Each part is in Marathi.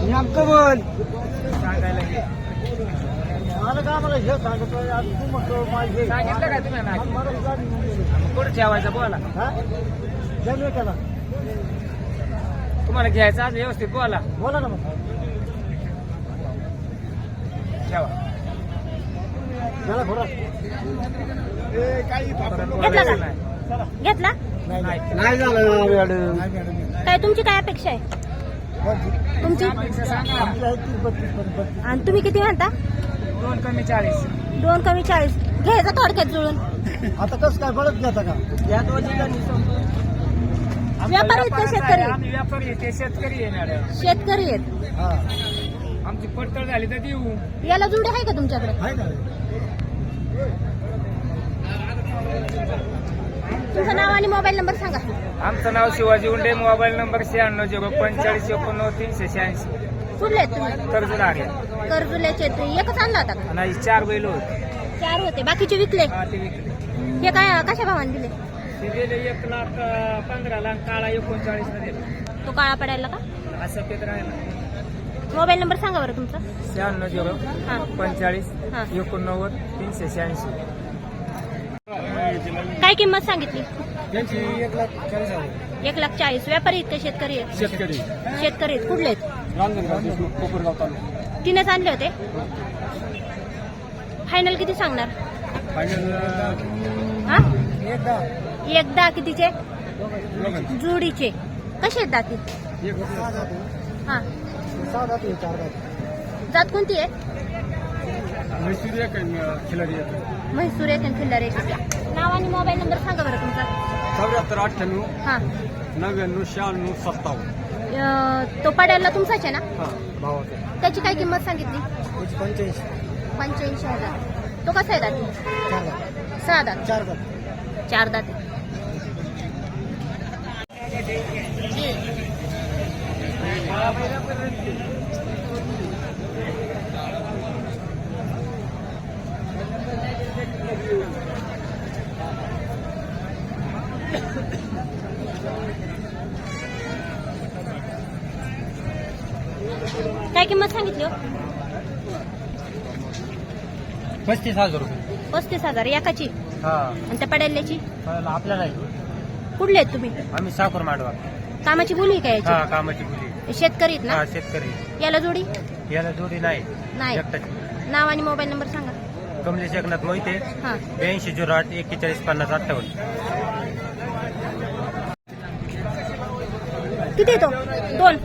नेमकं बोल सांगायला. मला का मला हे सांगतोय आज तू म्हणतो माझे सांगितलं का तुम्ही कुठं ठेवायचं बोला? जमलं त्याला तुम्हाला घ्यायचं आज व्यवस्थित बोला बोला ना मग ठेवा. घेतला नाही. नाही झालं. मॅडम काय तुमची काय अपेक्षा आहे? तुमची? आणि तुम्ही किती म्हणता? दोन कमी चाळीस. दोन कमी चाळीस. घ्यायचा थोडक्यात जुळून. आता कसं काय बळत घेता का? या दोन व्यापारी आहेत का. शेतकरी? आम्ही व्यापारी आहे, ते शेतकरी आहे मॅडम. शेतकरी आहेत. हा. आमची पडतळ झाली तर देऊ. याला जुडे आहे का तुमच्याकडे? आहे ना. तुमचं नाव आणि मोबाईल नंबर सांगा. आमचं नाव शिवाजी उंडे मोबाईल नंबर शहाण्णव झिरो पंचेचाळीस एकोणनव्वद तीनशे शहाऐंशी. आहेत तुम्ही? कर्ज आहे कर्जुल्याचे तुम्ही. एकच आणला होता का? आणि चार बैल होते. चार होते. बाकीचे विकले? हा, ते विकले. हे काय कशा भावाने दिले? ते दिले एक लाख अं, पंधरा लाख काळा एकोणचाळीस दिला. तो काळा पडायला का? असं पेत राहिला. मोबाईल नंबर सांगा बरं तुमचा. शहाण्णव झिरो हा. पंचेचाळीस हा. एकोणनव्वद तीनशे शहाऐंशी. काय किंमत सांगितली? त्यांची एक लाख चाळीस हजार. एक लाख चाळीस. व्यापारी आहेत का शेतकरी आहेत? शेतकरी. शेतकरी आहेत. कुठले आहेत? रांजणगाव कोपरगाव तालुका. तिनेच आणले होते. फायनल किती सांगणार? फायनल हा? एकदा एकदा कितीचे? दोघांची. जुडीचे. कसे आहेत दाती? एक सहा जातो हा. सहा जातो चार जातो जात कोणती आहे? म्हैसूर येतो म्हैसूर आणि खिल्लार नाव आणि मोबाईल नंबर सांगा बरं तुमचा. चौऱ्याहत्तर अठ्ठ्याण्णव हा. नव्याण्णव शहाण्णव सत्तावन्न. अं, तो पाड्याला तुमचाच आहे ना? हा भावाचं. त्याची काय किंमत सांगितली? पंच्याऐंशी. पंच्याऐंशी हजार. तो कसा आहे दाती? चार सहा दात. चार जात चार दाती किंमत सांगितली. पस्तीस हजार रुपये. पस्तीस हजार एकाची? हा. आणि त्या पड्याल्याची आपल्याला कुठले आहेत तुम्ही? आम्ही साखर मांडवा. कामाची बोली काय हा कामाची मुली. शेतकरी आहेत हा ना शेतकरी. याला जोडी? याला जोडी नाही. नाही. एकटाची. नाव आणि मोबाईल नंबर सांगा. कमलेश एकनाथ मोहिते. हा. ब्याऐंशी झिरो आठ एक्केचाळीस पन्नास अठ्ठावन्न. किती येतो दोन.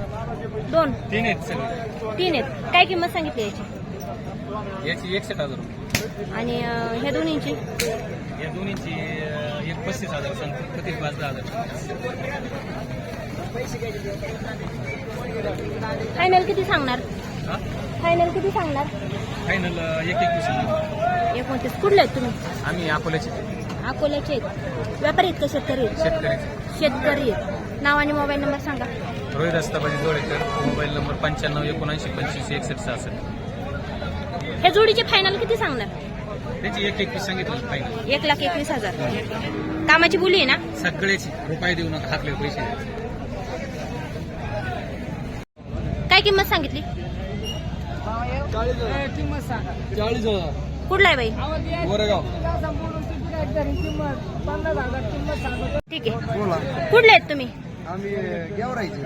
दोन? तीन आहेत सगळे. तीन आहेत. काय किंमत सांगितली याची? याची एकशे हजार रुपये. आणि अं, ह्या दोन्हींची? या दोन्हीची अं, एक पस्तीस हजार सांगतो. प्रत्येक पाच दहा हजार. फायनल किती सांगणार? हा? फायनल किती सांगणार? फायनल एक एकवीस एकोणतीस. कुठले आहेत तुम्ही? आम्ही अकोल्याचे. अकोल्याचे आहेत. व्यापारी आहेत का शेतकरी आहेत? शेतकरी. शेतकरी आहेत. नाव आणि मोबाईल नंबर सांगा. रोहित रस्ताबाजी जोळेकर मोबाईल नंबर पंच्याण्णव एकोणऐंशी पंचवीस एकसष्ट सहासष्ट. ह्या जोडीचे फायनल किती सांगणार? त्याची एक एकवीस सांगितलं फायनल एक लाख एकवीस हजार. कामाची बोली आहे ना? सगळेच रुपये देऊ नका हाकले पैसे. काय किंमत सांगितली? किंमत सांगा चाळीस हजार. कुठला आहे बाई? गोरेगाव. ठीक आहे. कुठले आहेत तुम्ही? आम्ही गेवरायचे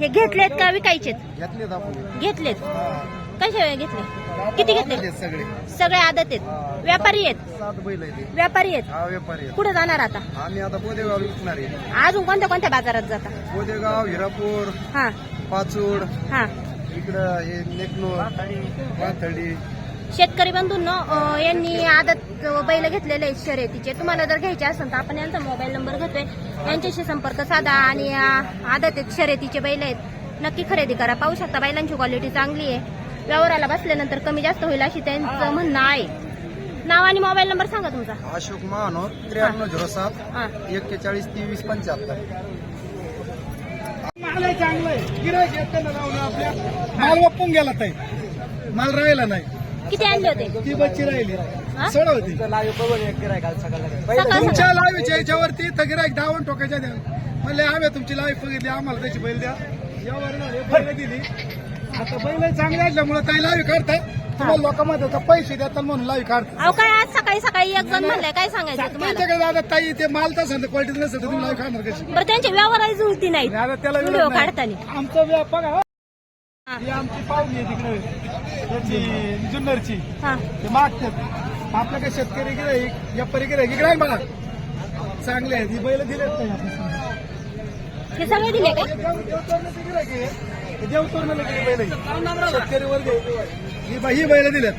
हे घेतलेत का विकायचेत? घेतलेत आपण. घेतलेत. कसे घेतले? किती घेतले सगळे. सगळे आदत आहेत. व्यापारी आहेत. सात बैल आहे व्यापारी आहेत. हा व्यापारी कुठे जाणार आता? आम्ही आता बोदेगाव विकणार आहे. अजून कोणत्या कोणत्या बाजारात जाता? बोदेगाव हिरापूर हा. पाचूड हा. इकडं हे नेकनूर शेतकरी बंधूंनो अं, यांनी आदत बैल घेतलेले आहेत शर्यतीचे. तुम्हाला जर घ्यायचे असेल तर आपण यांचा मोबाईल नंबर घेतोय. यांच्याशी संपर्क साधा आणि आदत आहेत शर्यतीचे बैल आहेत. नक्की खरेदी करा. पाहू शकता बैलांची क्वालिटी चांगली आहे. व्यवहाराला बसल्यानंतर कमी जास्त होईल अशी त्यांचं म्हणणं आहे. नाव आणि मोबाईल नंबर सांगा तुमचा. अशोक महानोर त्र्याण्णव झिरो सात हा. एक्केचाळीस तेवीस पंच्याहत्तर. माल वापून गेला ताई. माल राहिला नाही. किती आणले होते? ती बच्ची राहिली? सड होती. तुमच्या लाईव्हच्या याच्यावरती तगिरा एक धावून टोकायच्या द्या म्हणले आम्ही तुमची लाईफ बघितली आम्हाला त्याची बैल द्या. यावर बैल दिली आता बैल चांगले असल्यामुळे काही लावी काढतात. तुम्हाला लोकांमध्ये आता पैसे देतात म्हणून लावी काढतात. अहो काय आज सकाळी सकाळी एक जण म्हणलंय काय सांगायचं तुम्हाला? दादा ताई ते माल तर क्वालिटी नसेल तर तुम्ही लावी काढणार कशी? बरं त्यांच्या व्यवहाराची जुळती नाही आता त्याला व्हिडिओ विरोध नाही. काढताना. आमचा व्यापार हा. हा. ही आमची पाहुणी आहे तिकडे. त्याची जुन्नरची. हा. ते मागतात. आपल्याकडे शेतकरी गिराईक व्यापारी गिराईक इकडे आहे बघा. चांगले आहेत. ही बैल दिलेत नाही आपण. हे सगळे दिले का? आहे. हे गेली बैल आहे. शेतकरी वर्ग आहे. ही ब- ही बैल दिल्यात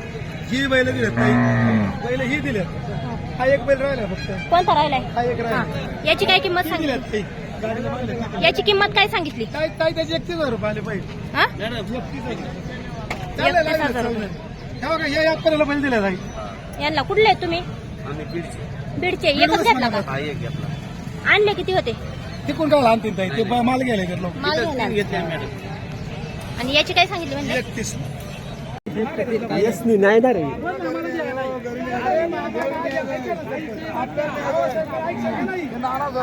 ही बैल दिल्यात काही बैल ही दिल्यात हा एक बैल राहिला फक्त. कोणता राहिलाय? हा एक हा. राहिला याची काय किंमत ही सांगितली? दिल्यात गाडीला. याची किंमत काय सांगितली? काय काय त्याचे एकतीस हजार रुपये आले पाहिजे हा? एकतीस हजार. एकतीस हजार रुपये. हे जाईल यांना कुठले आहेत तुम्ही? बीडचे. एकच घेतला का? आणले किती होते? तिकून काय आणतील ताई? ते ब- माल गेले लोक? माल घ्यायला आणि याची काय सांगितली म्हणजे एकतीस.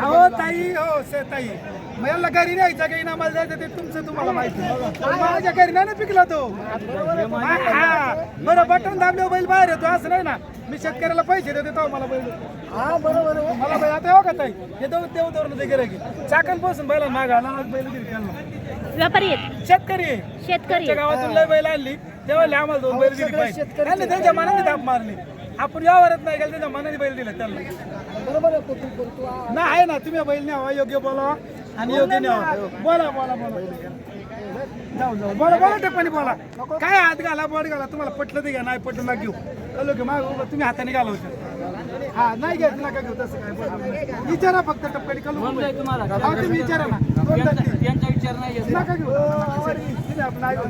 हो ताई हो से ताई. मला घरी न्यायचा काही ना मला जायचं ते तुमचं तुम्हाला माहिती. माझ्या घरी नाही ना पिकला तो. बरं बटन दाबल्यावर बैल बाहेर येतो असं नाही ना? मी शेतकऱ्याला पैसे देते तो मला बैल हा बरोबर मला बैल आता हो का ताई? हे देऊ देऊ देऊ ते गिराकी चाकणपासून बैला मागायला आज बैल व्यापारी शेतकरी. शेतकरी. गावातून लय बैल आणली. तेव्हा लय आम्हाला दोन बैल दिली पाहिजे त्यांच्या मनाने दाब मारली. आपण व्यवहारात नाही गेलं त्यांच्या मनाने बैल दिला त्यांना. बरोबर नाही आहे ना तुम्ही बैल न्यावा योग्य बोला आणि योग्य न्यावा. बोला बोला बोला. जाऊ जाऊ. बोला बोला टेपानी बोला. काय हात घाला बोट घाला तुम्हाला पटलं ते घ्या नाही पटलं ना घेऊ. चलो की माग उभं तुम्ही हाताने घाला होतं. हा नाही घ्यायचं नका घेऊ तसं काय बोला. विचारा फक्त टपकडी कलू तुम्हाला. तुम्ही विचारा ना. यांचा विचार नाही नका घेऊ. काय हो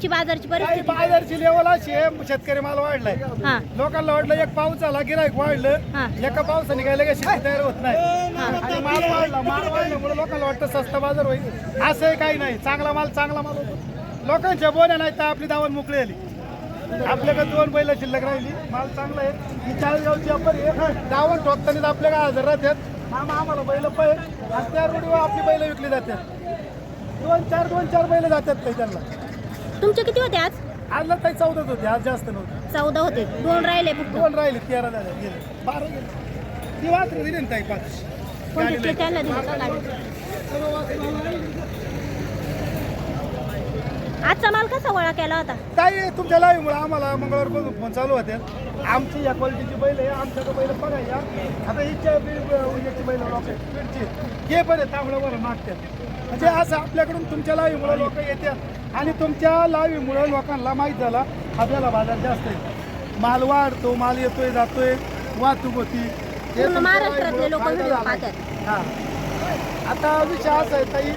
आजची बाजारची काही परिस्थिती. बाजारची लेवल अशी आहे शेतकरी माल वाढलाय. हा. लोकांना वाटलं एक पाऊस झाला गिरायक हा. वाढलं एका पावसाने काय लगेच शेती तयार होत नाही. आणि माल वाढला माल वाढल्यामुळे लोकांना वाटतं स्वस्त बाजार होईल. असंही काही नाही चांगला माल चांगला माल होतो. लोकांच्या बोल्या नाही तर आपली दावण मोकळी आली आपल्याकडे दोन बैल शिल्लक राहिली माल चांगला आहे. ही चाळीसगावची आपण आहे दावण ठोकताना आपल्या काय हजर राहतात. मामा आम्हाला बैल पाहिजे आणि त्या रोडीवर आपली बैल विकली जातात. दोन चार दोन चार बैल जातात काही त्यांना. तुमचे किती होते आज? आजला काही चौदाच होते आज जास्त नव्हते. चौदा होते. दोन राहिले फक्त. दोन राहिले तेरा झाले गेले. बारा गेले ती वासरू दिली ना ताई पाच. कोणते? ते त्यांना दिलं. आजचा माल कसा गोळा केला होता? ताई तुमच्या लाईव्ह आम्हाला मंगळवारपासून फोन चालू होते. आमची या क्वालिटीची बैल आहे आमच्याकडे बैल बघा या. आता हिच्या याची बैल लोकांची हे बरे तांबडं बरं मागतात. म्हणजे असं आपल्याकडून तुमच्या लाईव्हमुळे लोक येतात. आणि तुमच्या लाईव्हमुळे लोकांना माहीत झाला आपल्याला बाजार जास्त आहे. माल वाढतो माल येतोय जातोय वाहतूक होती. महाराष्ट्रातले लोक मुळे हा. आता विषय असा आहे ताई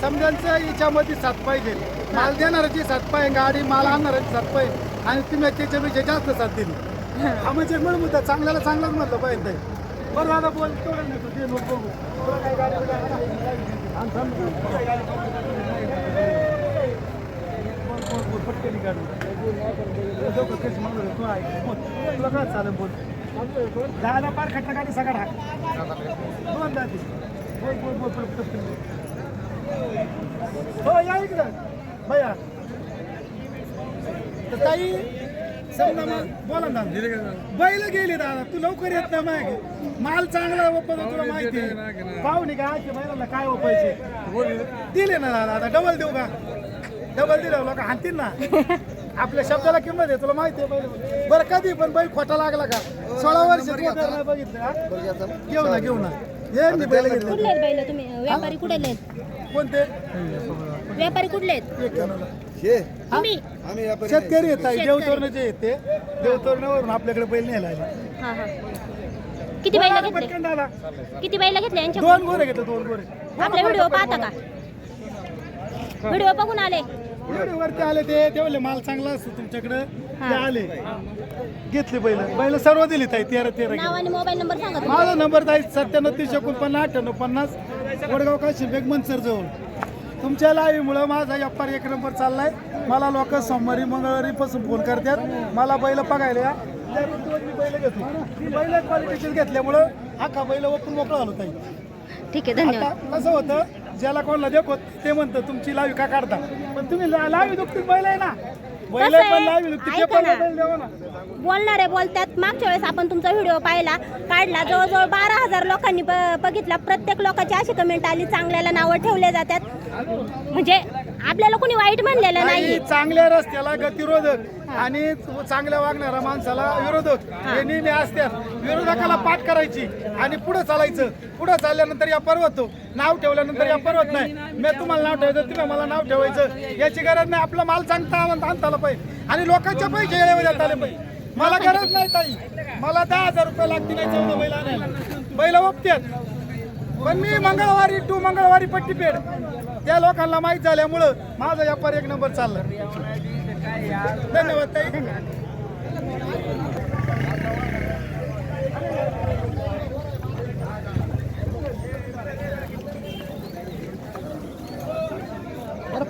समजांचं याच्यामध्ये सात पाहिजे. माल देणाऱ्याची सात पाय गाडी माल आणणाऱ्याची सात पाय आणि तुम्ही त्याच्यापेक्षा जास्त साथ दिली. हा म्हणजे म्हणून मुद्दा चांगल्याला चांगलाच म्हटलं पाहिजे ते बरं आता बोल तेवढं नाही मग बघू. तुला काही गाडी आणि गाडी बोल, बोल, बोल, कशी म्हणलं तू आहे. बोल. तुला काय चालेल? बोल. दहा पार खट्टा गाडी सगळा हाक दोन दादी. बोल बोल बोल पटकन बोल. हो या इकडं. भैया। तर ताई समजा मग बोला ना. बैल गेली दादा तू लवकर येत ना मागे. माल चांगला वापरतो तुला माहिती आहे. पाहुणे काय आजच्या बैलाला काय वापायचे दिले ना दादा आता डबल देऊ का? डबल दिलं लोक हाणतील ना. आपल्या शब्दाला किंमत आहे तुला माहिती आहे बैल. बरं कधी पण बैल खोटा लागला का? सोळा वर्ष बघितलं हा? घेऊ ना घेऊ ना. ये मी बैल घेतले. कुठले आहेत बैल? तुम्ही व्यापारी कुठले आहेत? कोणते? व्यापारी कुठले आहेत? शेतकरी येत आहे शेतकरी. देवतोरणाचे येते देवतोरणावरून आपल्याकडे बैल न्यायला आले. हा हा. किती बैल घेतले पटकन दादा. किती बैल घेतले यांच्या दोन गोरे घेतो दोन गोरे. आपले व्हिडिओ पाहता का? व्हिडिओ बघून आले. एवढे वरती आले ते तेवढे माल चांगला असतो तुमच्याकडे. ते हा. आले. घेतली बैल. बैल सर्व दिली ताई तेरा तेरा नाव किलो. आणि मोबाईल नंबर सांगा. माझा नंबर ताई सत्त्याण्णव तीस एकोणपन्नास अठ्ठ्याण्णव पन्नास वडगाव काशी बेग मनसर जवळ. तुमच्या लाईव्हमुळं माझा व्यापार एक नंबर चाललाय. मला लोक सोमवारी मंगळवारी पासून फोन करतात. मला बैल बघायला या. मी बैल घेतो. मी बैल क्वालिटीचे घेतल्यामुळं अख्खा बैल ओपून मोकळा झालो ताई. ठीक आहे धन्यवाद. आता कसं होतं ज्याला कोणाला देखो ते म्हणतं तुमची लावी का काढता? पण तुम्ही ला- लावी दुखतील बैल आहे ना. बैल कसं आहे? पण लावी दुखतील ते ऐका पण ना. बैल देवा ना. बोलणारे बोलतात. मागच्या वेळेस आपण तुमचा व्हिडिओ पाहिला काढला. जवळजवळ बारा हजार लोकांनी ब- बघितला. प्रत्येक लोकांची अशी कमेंट आली चांगल्याला नावं ठेवले जातात. म्हणजे आपल्याला कोणी वाईट म्हणलेलं नाही चांगल्या रस्त्याला गतिरोधक आणि चांगल्या वागणाऱ्या माणसाला विरोधक हे नेहमी असतात. विरोधकाला पाठ करायची आणि पुढे चालायचं. पुढे चालल्यानंतर या पर्वतो नाव ठेवल्यानंतर या पर्वत नाही. मी तुम्हाला नाव ठेवायचं तुम्ही मला नाव ठेवायचं. याची गरज नाही. आपला माल चांगता आणता आला पाहिजे. आणि लोकांच्या पैसे देता आले पाहिजे. मला गरज नाही ताई. मला दहा हजार रुपये लागतील नाही चौदा बैल आणायला. बैल ओपतात पण मी मंगळवारी टू मंगळवारी पट्टी पेड त्या लोकांना माहीत झाल्यामुळं माझा व्यापार एक नंबर चालला. धन्यवाद ताई.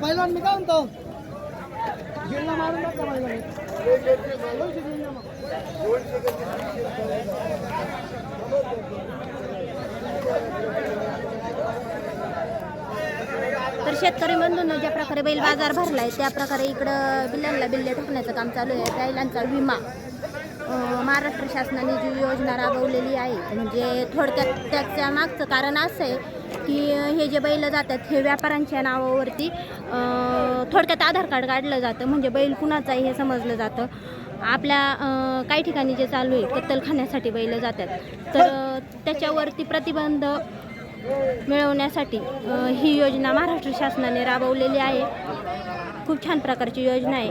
पहिला मी काय म्हणतो? गिरणा मारून पहिला तर शेतकरी बंधून ज्या प्रकारे बैल बाजार भरला आहे त्या प्रकारे इकडं बिल्ल्यांना बिल्ले ठोकण्याचं काम चालू आहे. बैलांचा विमा महाराष्ट्र शासनाने जी योजना राबवलेली आहे म्हणजे थोडक्यात त्याच्या मागचं कारण असं आहे की हे जे बैल जातात हे व्यापाऱ्यांच्या नावावरती थोडक्यात आधार कार्ड काढलं जातं म्हणजे बैल कुणाचं आहे हे समजलं जातं. आपल्या काही ठिकाणी जे चालू आहे कत्तलखान्यासाठी बैल जातात. तर त्याच्यावरती प्रतिबंध मिळवण्यासाठी ही योजना महाराष्ट्र शासनाने राबवलेली आहे. खूप छान प्रकारची योजना आहे.